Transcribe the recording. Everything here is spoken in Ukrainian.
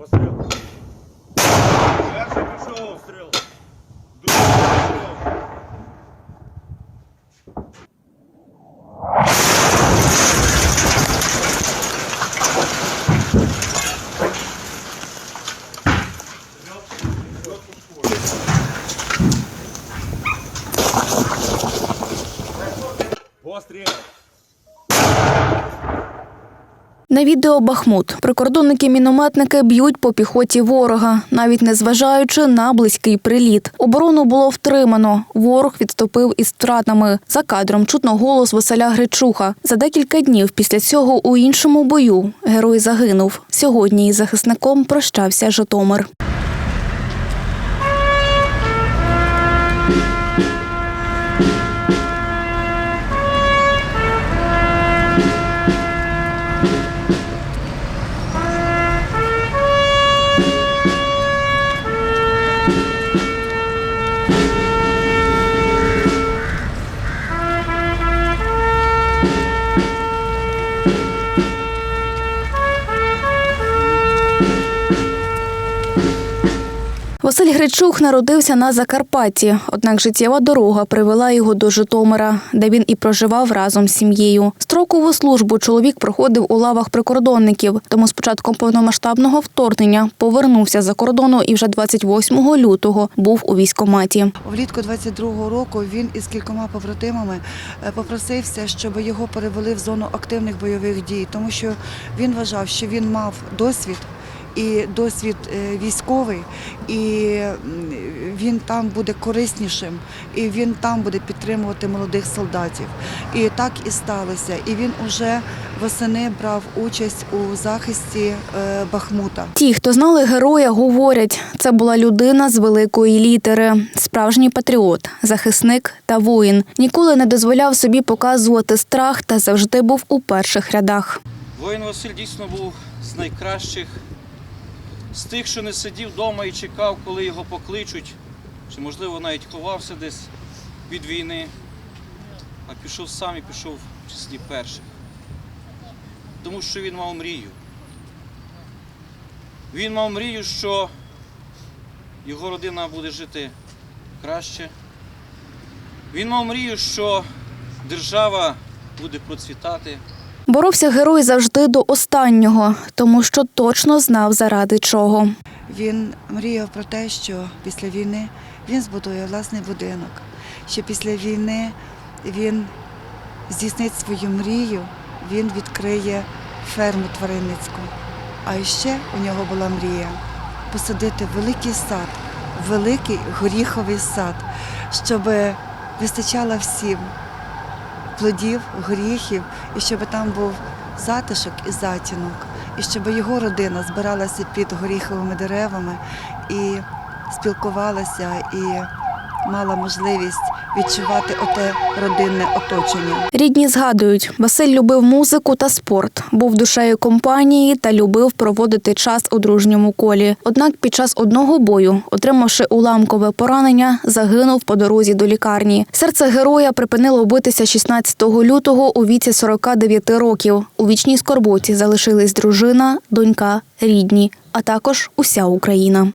Постріл. Перший пішов. Стріл. Другий пішов. Постріл. На відео Бахмут прикордонники-мінометники б'ють по піхоті ворога, навіть не зважаючи на близький приліт. Оборону було втримано. Ворог відступив із втратами. За кадром чутно голос Василя Гречуха. За декілька днів після цього у іншому бою герой загинув. Сьогодні із захисником прощався Житомир. Thank you. Василь Гречух народився на Закарпатті, однак життєва дорога привела його до Житомира, де він і проживав разом з сім'єю. Строкову службу чоловік проходив у лавах прикордонників, тому з початком повномасштабного вторгнення повернувся за кордону і вже 28 лютого був у військкоматі. Влітку 22-го року він із кількома побратимами е, попросився, щоб його перевели в зону активних бойових дій, тому що він вважав, що він мав досвід. І досвід е, військовий, і він там буде кориснішим, і він там буде підтримувати молодих солдатів. І так і сталося. І він уже восени брав участь у захисті е, Бахмута. Ті, хто знали героя, говорять, це була людина з великої літери, справжній патріот, захисник та воїн. Ніколи не дозволяв собі показувати страх та завжди був у перших рядах. Воїн Василь дійсно був з найкращих, з тих, що не сидів вдома і чекав, коли його покличуть, чи, можливо, навіть ховався десь від війни, а пішов сам і пішов в числі перших. Тому що він мав мрію. Він мав мрію, що його родина буде жити краще. Він мав мрію, що держава буде процвітати. Боровся герой завжди до останнього, тому що точно знав заради чого. Він мріяв про те, що після війни він збудує власний будинок, що після війни він здійснить свою мрію, він відкриє ферму тваринницьку. А ще у нього була мрія посадити великий сад, великий горіховий сад, щоб вистачало всім плодів, горіхів, і щоб там був затишок і затінок, і щоб його родина збиралася під горіховими деревами і спілкувалася, і мала можливість відчувати оте родинне оточення. Рідні згадують, Василь любив музику та спорт, був душею компанії та любив проводити час у дружньому колі. Однак під час одного бою, отримавши уламкове поранення, загинув по дорозі до лікарні. Серце героя припинило битися 16 лютого у віці 49 років. У вічній скорботі залишились дружина, донька, рідні, а також уся Україна.